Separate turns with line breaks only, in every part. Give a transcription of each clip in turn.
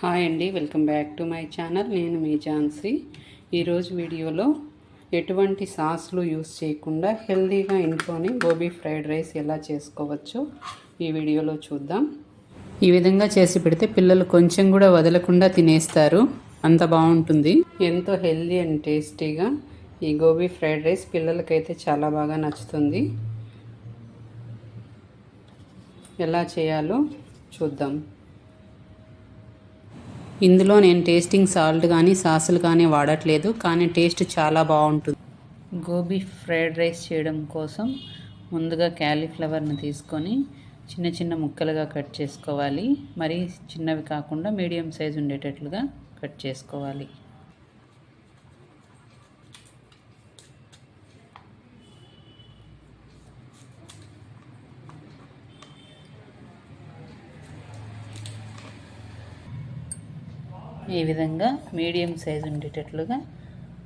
Hi అండి welcome back to my channel. నేను మీ ఝాన్సీ. ఈరోజు వీడియోలో ఎటువంటి సాస్లు యూస్ చేయకుండా హెల్దీగా ఇంట్లోనే గోబీ ఫ్రైడ్ రైస్ ఎలా చేసుకోవచ్చో ఈ వీడియోలో చూద్దాం. ఈ విధంగా చేసి పెడితే పిల్లలు కొంచెం కూడా వదలకుండా తినేస్తారు. అంత బాగుంటుంది. ఎంతో హెల్దీ అండ్ టేస్టీగా ఈ గోబీ ఫ్రైడ్ రైస్ పిల్లలకైతే చాలా బాగా నచ్చుతుంది. ఎలా చేయాలో చూద్దాం. ఇందులో నేను టేస్టింగ్ సాల్ట్ కానీ సాసులు కానీ వాడట్లేదు కానీ టేస్ట్ చాలా బాగుంటుంది. గోబీ ఫ్రైడ్ రైస్ చేయడం కోసం ముందుగా క్యాలీఫ్లవర్ని తీసుకొని చిన్న చిన్న ముక్కలుగా కట్ చేసుకోవాలి. మరి చిన్నవి కాకుండా మీడియం సైజ్ ఉండేటట్లుగా కట్ చేసుకోవాలి. ఈ విధంగా మీడియం సైజు ఉండేటట్లుగా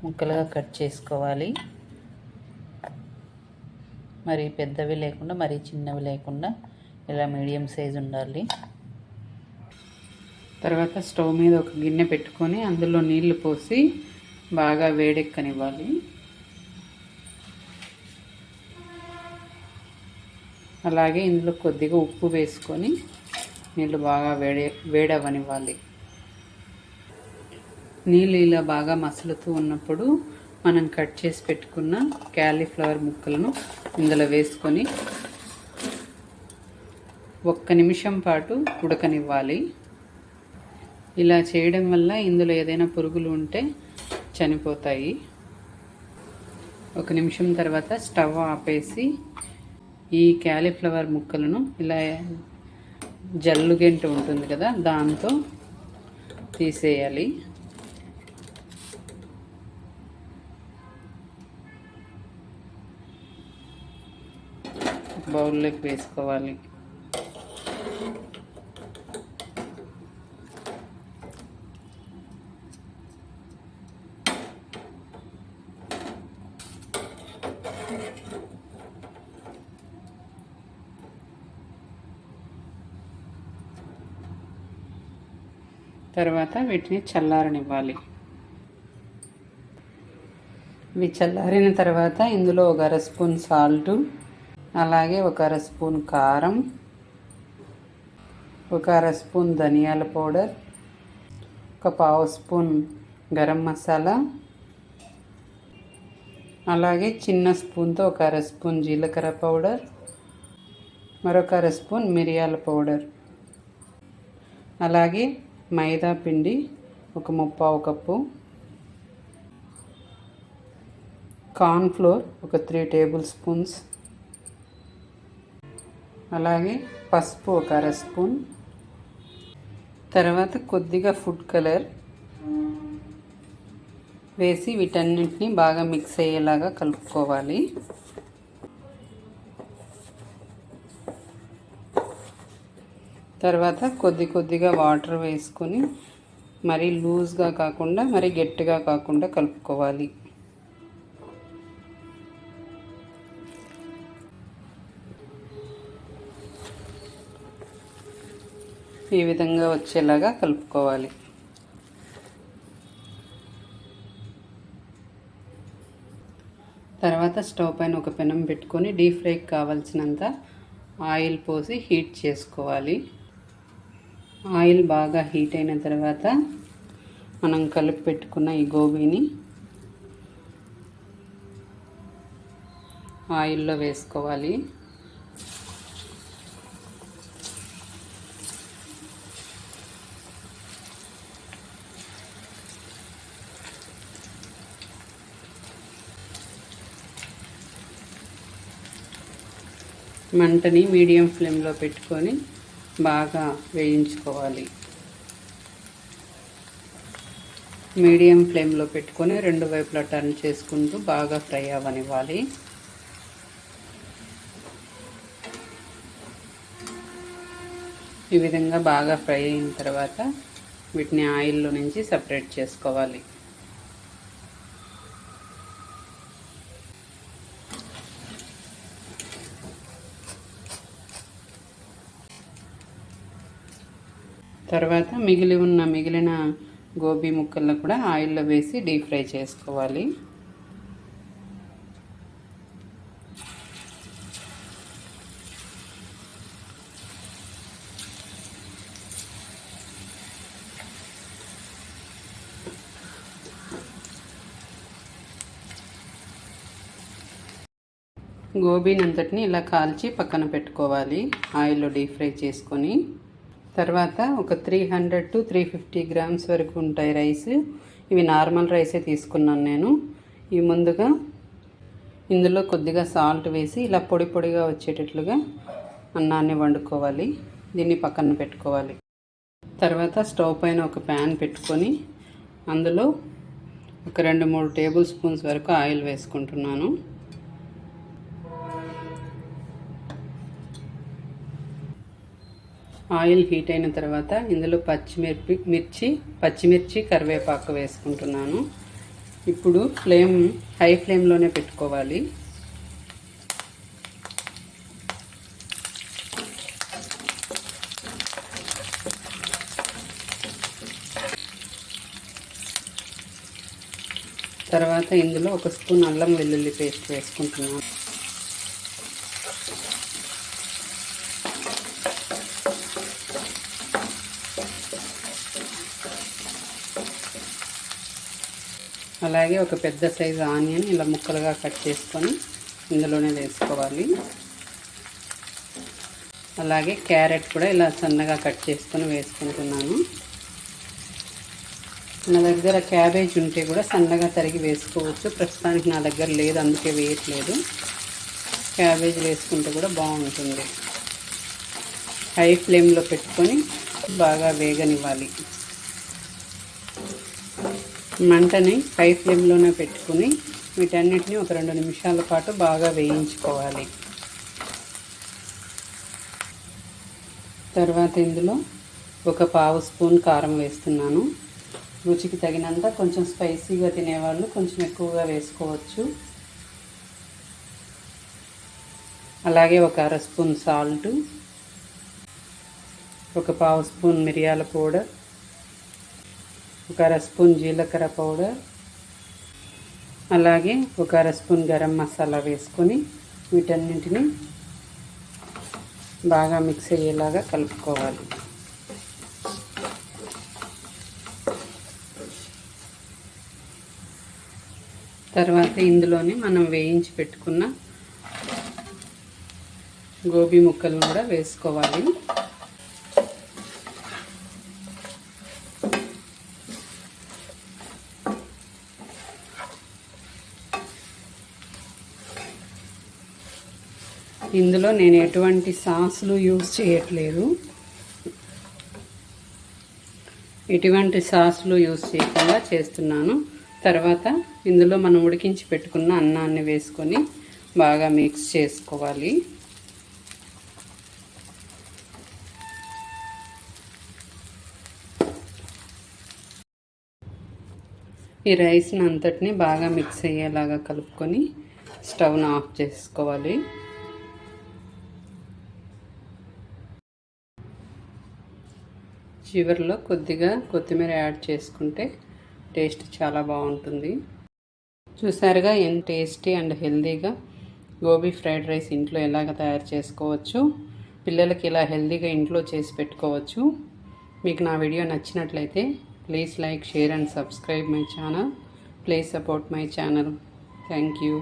ముక్కలుగా కట్ చేసుకోవాలి. మరి పెద్దవి లేకుండా మరి చిన్నవి లేకుండా ఇలా మీడియం సైజు ఉండాలి. తర్వాత స్టవ్ మీద ఒక గిన్నె పెట్టుకొని అందులో నీళ్ళు పోసి బాగా వేడెక్కనివ్వాలి. అలాగే ఇందులో కొద్దిగా ఉప్పు వేసుకొని నీళ్ళు బాగా వేడే వేడవనివ్వాలి నీళ్ళు ఇలా బాగా మసులుతూ ఉన్నప్పుడు మనం కట్ చేసి పెట్టుకున్న క్యాలీఫ్లవర్ ముక్కలను ఇందులో వేసుకొని ఒక్క నిమిషం పాటు ఉడకనివ్వాలి. ఇలా చేయడం వల్ల ఇందులో ఏదైనా పురుగులు ఉంటే చనిపోతాయి. ఒక నిమిషం తర్వాత స్టవ్ ఆపేసి ఈ క్యాలీఫ్లవర్ ముక్కలను ఇలా జల్లుగెంటు ఉంటుంది కదా దాంతో తీసేయాలి. బౌల్లోకి వేసుకోవాలి. తర్వాత వీటిని చల్లారనివ్వాలి. ఇవి చల్లారిన తర్వాత ఇందులో ఒక అర స్పూన్ సాల్టు అలాగే ఒక అర స్పూన్ కారం ఒక అర స్పూన్ ధనియాల పౌడర్ ఒక పావు స్పూన్ గరం మసాలా అలాగే చిన్న స్పూన్తో ఒక అర స్పూన్ జీలకర్ర పౌడర్ మరొక అర స్పూన్ మిరియాల పౌడర్. అలాగే మైదా పిండి ఒక ముప్పావు కప్పు కార్న్ఫ్లోర్ ఒక త్రీ టేబుల్ స్పూన్స్ అలాగే పసుపు ఒక అర స్పూన్. తర్వాత కొద్దిగా ఫుడ్ కలర్ వేసి వీటన్నింటినీ బాగా మిక్స్ అయ్యేలాగా కలుపుకోవాలి. తర్వాత కొద్ది కొద్దిగా వాటర్ వేసుకొని మరీ లూజ్గా కాకుండా మరీ గట్టిగా కాకుండా కలుపుకోవాలి. ఈ విధంగా వచ్చేలాగా కలుపుకోవాలి. తర్వాత స్టవ్ పైన ఒక పెనం పెట్టుకొని డీప్ ఫ్రైకి కావాల్సినంత ఆయిల్ పోసి హీట్ చేసుకోవాలి. ఆయిల్ బాగా హీట్ అయిన తర్వాత మనం కలిపి పెట్టుకున్న ఈ గోబీని ఆయిల్లో వేసుకోవాలి. మంటని మీడియం ఫ్లేమ్లో పెట్టుకొని బాగా వేయించుకోవాలి. మీడియం ఫ్లేమ్లో పెట్టుకొని రెండు వైపులా టర్న్ చేసుకుంటూ బాగా ఫ్రై అవ్వనివ్వాలి. ఈ విధంగా బాగా ఫ్రై అయిన తర్వాత వీటిని ఆయిల్లో నుంచి సపరేట్ చేసుకోవాలి. తర్వాత మిగిలి ఉన్న మిగిలిన గోబీ ముక్కలను కూడా ఆయిల్లో వేసి డీప్ ఫ్రై చేసుకోవాలి. గోబీని అంతటిని ఇలా కాల్చి పక్కన పెట్టుకోవాలి ఆయిల్లో డీప్ ఫ్రై చేసుకొని. తర్వాత ఒక three hundred to three fifty grams వరకు ఉంటాయి రైస్ ఇవి నార్మల్ రైసే తీసుకున్నాను నేను. ఇవి ముందుగా ఇందులో కొద్దిగా సాల్ట్ వేసి ఇలా పొడి పొడిగా వచ్చేటట్లుగా అన్నాన్ని వండుకోవాలి. దీన్ని పక్కన పెట్టుకోవాలి. తర్వాత స్టవ్ పైన ఒక ప్యాన్ పెట్టుకొని అందులో ఒక రెండు మూడు టేబుల్ స్పూన్స్ వరకు ఆయిల్ వేసుకుంటున్నాను. ఆయిల్ హీట్ అయిన తర్వాత ఇందులో పచ్చిమిర్పి మిర్చి పచ్చిమిర్చి కరివేపాకు వేసుకుంటున్నాను. ఇప్పుడు ఫ్లేమ్ హై ఫ్లేమ్లోనే పెట్టుకోవాలి. తర్వాత ఇందులో ఒక స్పూన్ అల్లం వెల్లుల్లి పేస్ట్ వేసుకుంటున్నాను. అలాగే ఒక పెద్ద సైజు ఆనియన్ ఇలా ముక్కలుగా కట్ చేసుకొని ఇందులోనే వేసుకోవాలి. అలాగే క్యారెట్ కూడా ఇలా సన్నగా కట్ చేసుకొని వేసుకుంటున్నాను. నా దగ్గర క్యాబేజ్ ఉంటే కూడా సన్నగా తరిగి వేసుకోవచ్చు. ప్రస్తుతానికి నా దగ్గర లేదు అందుకే వేయట్లేదు. క్యాబేజ్ వేసుకుంటే కూడా బాగుంటుంది. హై ఫ్లేమ్లో పెట్టుకొని బాగా వేగనివ్వాలి. మంటని హై ఫ్లేమ్లోనే పెట్టుకుని వీటన్నిటిని ఒక రెండు నిమిషాల పాటు బాగా వేయించుకోవాలి. తర్వాత ఇందులో ఒక పావు స్పూన్ కారం వేస్తున్నాను. రుచికి తగినంత కొంచెం స్పైసీగా తినేవాళ్ళు కొంచెం ఎక్కువగా వేసుకోవచ్చు. అలాగే ఒక అర స్పూన్ సాల్ట్ ఒక పావు స్పూన్ మిరియాల పౌడర్ ఒక అర స్పూన్ జీలకర్ర పౌడర్. అలాగే ఒక అర స్పూన్ గరం మసాలా వేసుకొని వీటన్నింటిని బాగా మిక్స్ అయ్యేలాగా కలుపుకోవాలి. తర్వాత ఇందులోనే మనం వేయించి పెట్టుకున్న గోబీ ముక్కలను కూడా వేసుకోవాలి. ఇందులో నేను ఎటువంటి సాసులు యూజ్ చేయట్లేదు. ఎటువంటి సాసులు యూజ్ చేయకుండా చేస్తున్నాను. తర్వాత ఇందులో మనం ఉడికించి పెట్టుకున్న అన్నాన్ని వేసుకొని బాగా మిక్స్ చేసుకోవాలి. ఈ రైస్ని అంతటిని బాగా మిక్స్ అయ్యేలాగా కలుపుకొని స్టవ్ను ఆఫ్ చేసుకోవాలి. చివరిలో కొద్దిగా కొత్తిమీర యాడ్ చేసుకుంటే టేస్ట్ చాలా బాగుంటుంది. చూసారుగా ఎంత టేస్టీ అండ్ హెల్తీగా గోబీ ఫ్రైడ్ రైస్ ఇంట్లో ఎలాగ తయారు చేసుకోవచ్చు. పిల్లలకి ఇలా హెల్తీగా ఇంట్లో చేసి పెట్టుకోవచ్చు. మీకు నా వీడియో నచ్చినట్లయితే please like share and subscribe my channel. Please support my channel. Thank you.